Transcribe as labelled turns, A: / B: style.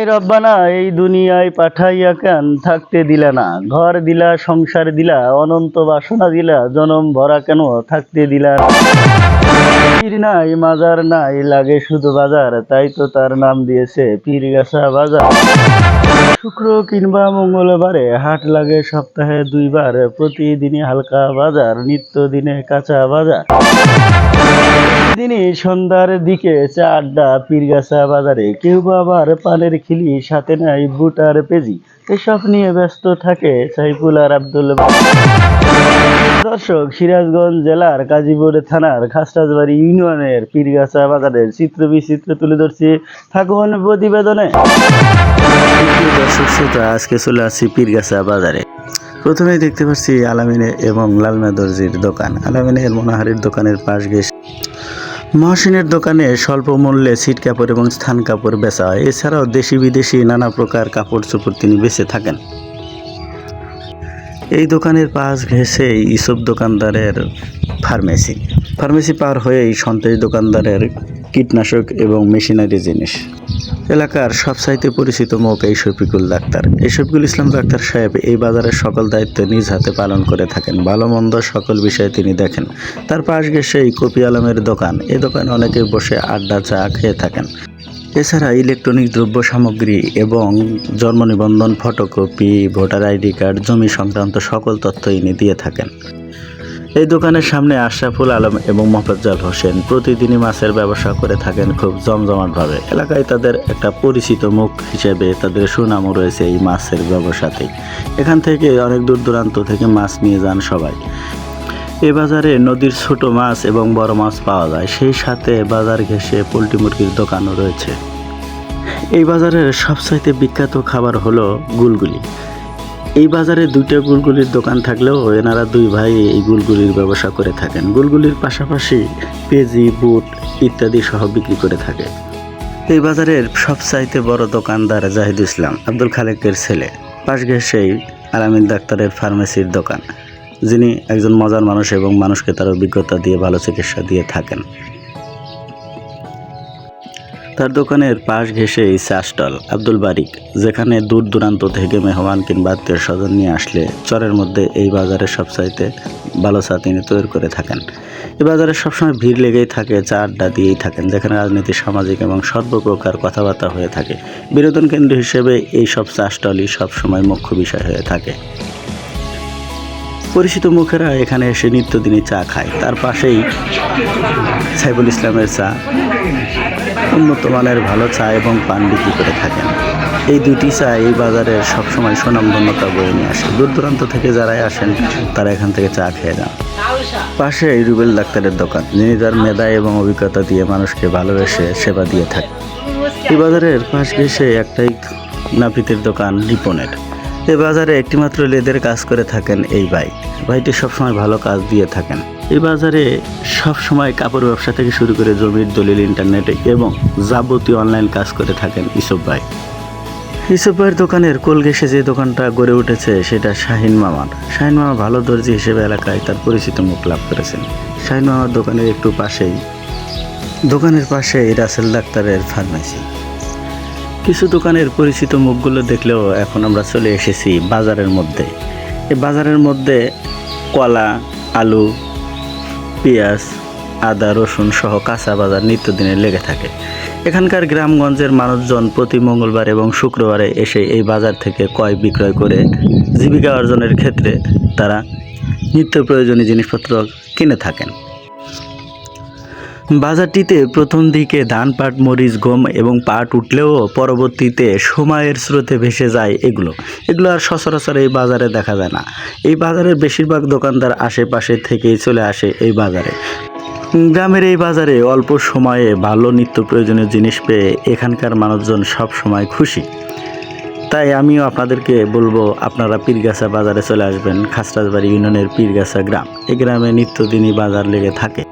A: High রব্বানা, এই দুনিয়ায় পাঠাইয়া কেন থাকতে দিলা না? ঘর দিলা, সংসার দিলা, অনন্ত বাসনা দিলা, জনম ভরা কেন থাকতে দিলা পীর নাই, মাজার নাই, লাগে শুধু বাজার, তাই তো তার নাম দিয়েছে পীরগাছা বাজার। শুক্র কিংবা মঙ্গলবারে হাট লাগে সপ্তাহে দুইবার, প্রতিদিনই হালকা বাজার নিত্য দিনে কাঁচা বাজার। দিনই সন্ধ্যার দিকে চা আড্ডা পীরগাছা বাজারে কেউ বা আবার পানের খিলি, সাথে নাই বুটার পেজি। এসব নিয়ে ব্যস্ত থাকে সাইফুল আর আব্দুল দর্শক, সিরাজগঞ্জ জেলার কাজীপুর থানার খাসরাজবাড়ি ইউনিয়নের পীরগাছা বাজারের চিত্র বিচিত্র তুলে ধরছি থাকুন প্রতিবেদনে। দর্শক, শ্রোতা, আজকে চলে আসছি পীরগাছা বাজারে। প্রথমেই দেখতে পাচ্ছি আলামিনে এবং লালমা দর্জির দোকান আলামিনের মনোহারির দোকানের পাশ গেছে মহসিনের দোকানে স্বল্প মূল্যে সিট কাপড় এবং স্থান কাপড় বেচা হয়। এছাড়াও দেশি বিদেশি নানা প্রকার কাপড় চোপড় তিনি বেঁচে থাকেন। এই দোকানের পাশ ঘেসে ইসব দোকানদারের ফার্মেসি। ফার্মেসি পার হয়েই সন্তোষ দোকানদারের কীটনাশক এবং মেশিনারি জিনিস। এলাকার সবচাইতে পরিচিত মুখ এই শফিকুল ডাক্তার। এই শফিকুল ইসলাম ডাক্তার সাহেব এই বাজারের সকল দায়িত্ব নিজ হাতে পালন করে থাকেন। ভালো মন্দ সকল বিষয়ে তিনি দেখেন। তার পাশ এই কপি আলমের দোকান। এ দোকানে অনেকে বসে আড্ডা চা খেয়ে থাকেন। এছাড়া ইলেকট্রনিক দ্রব্য সামগ্রী এবং জন্ম নিবন্ধন, ফটোকপি, ভোটার আইডি কার্ড, জমি সংক্রান্ত সকল তথ্য ইনি দিয়ে থাকেন। এই দোকানের সামনে আশরাফুল আলম এবং মোফাজ্জল হোসেন প্রতিদিনই মাছের ব্যবসা করে থাকেন খুব জমজমাটভাবে। এলাকায় তাদের একটা পরিচিত মুখ হিসেবে তাদের সুনামও রয়েছে এই মাছের ব্যবসাতে এখান থেকে অনেক দূর দূরান্ত থেকে মাছ নিয়ে যান সবাই। এ বাজারে নদীর ছোট মাছ এবং বড় মাছ পাওয়া যায়। সেই সাথে বাজার ঘেঁষে পোলট্রি মুরগির দোকানও রয়েছে। এই বাজারের সবচাইতে বিখ্যাত খাবার হলো গুলগুলি। এই বাজারে দুইটা গুলগুলির দোকান থাকলেও এনারা দুই ভাই এই গুলগুলির ব্যবসা করে থাকেন। গুলগুলির পাশাপাশি পেজি, বুট ইত্যাদি সহ বিক্রি করে থাকে। এই বাজারের সবচাইতে বড় দোকানদার জাহিদ ইসলাম, আব্দুল খালেকের ছেলে। পাশ ঘেঁষেই আলামিন ডাক্তারের ফার্মেসির দোকান, যিনি একজন মজার মানুষ এবং মানুষকে তার অভিজ্ঞতা দিয়ে ভালো চিকিৎসা দিয়ে থাকেন। তার দোকানের পাশ চা স্টল আব্দুল বারিক, যেখানে দূর দূরান্ত থেকে মেহমান কিংবা আত্মীয় স্বজন নিয়ে আসলে চরের মধ্যে এই বাজারে সবচাইতে ভালো চা তিনি তৈরি করে থাকেন। এই বাজারে সবসময় ভিড় লেগেই থাকে, চা আড্ডা দিয়েই থাকেন, যেখানে রাজনীতি, সামাজিক এবং সর্বপ্রকার কথাবার্তা হয়ে থাকে। বিনোদন কেন্দ্র হিসেবে এই সব চা স্টলই সবসময় মুখ্য বিষয় হয়ে থাকে। পরিচিত মুখেরা এখানে এসে নিত্যদিনই চা খায়। তার পাশেই সাইবুল ইসলামের চা। উন্নত মানের ভালো চা এবং পান বিক্রি করে থাকেন। এই দুটি চা এই বাজারের সবসময় সুনামধন্যতা বয়ে নিয়ে আসে। দূর দূরান্ত থেকে যারাই আসেন, তারা এখান থেকে চা খেয়ে যান। পাশে রুবেল ডাক্তারের দোকান। যিনি তার মেধা এবং অভিজ্ঞতা দিয়ে মানুষকে ভালোবেসে সেবা দিয়ে থাকে এই বাজারের পাশ ঘেসে একটাই নাপিতের দোকান রিপনের এ বাজারে একটিমাত্র লেদের কাজ করে থাকেন এই ভাই। ভাইটি সবসময় ভালো কাজ দিয়ে থাকেন। এই বাজারে সব সময় কাপড় ব্যবসা থেকে শুরু করে জমির দলিল ইন্টারনেটে এবং যাবতীয় অনলাইন কাজ করে থাকেন ইসব ভাই। ইসব ভাইয়ের দোকানের কোলগেসে যে দোকানটা গড়ে উঠেছে সেটা শাহিন মামার। শাহিন মামা ভালো দর্জি হিসেবে এলাকায় তার পরিচিত মুখ লাভ করেছেন। শাহিন মামার দোকানের একটু পাশেই, দোকানের পাশেই রাসেল ডাক্তারের ফার্মেসি কিছু দোকানের পরিচিত মুখগুলো দেখলেও এখন আমরা চলে এসেছি বাজারের মধ্যে। এই বাজারের মধ্যে কলা, আলু পেঁয়াজ, আদা, রসুন সহ কাঁচা বাজার নিত্যদিনে লেগে থাকে। এখানকার গ্রামগঞ্জের মানুষজন প্রতি মঙ্গলবার এবং শুক্রবারে এসে এই বাজার থেকে ক্রয় বিক্রয় করে জীবিকা অর্জনের ক্ষেত্রে তারা নিত্য প্রয়োজনীয় জিনিসপত্র কিনে থাকেন। বাজারটিতে প্রথম দিকে ধান, পাট, মরিচ, গম এবং পাট উঠলেও পরবর্তীতে সময়ের স্রোতে ভেসে যায় এগুলো। এগুলো আর সচরাচর এই বাজারে দেখা যায় না। এই বাজারের বেশিরভাগ দোকানদার আশেপাশে থেকেই চলে আসে এই বাজারে। গ্রামের এই বাজারে অল্প সময়ে ভালো নিত্য প্রয়োজনীয় জিনিস পেয়ে এখানকার মানুষজন সব সময় খুশি। তাই আমিও আপনাদেরকে বলব, আপনারা পীরগাছা বাজারে চলে আসবেন। খাসরাজবাড়ি ইউনিয়নের পীরগাছা গ্রাম। এই গ্রামে নিত্যদিনই বাজার লেগে থাকে।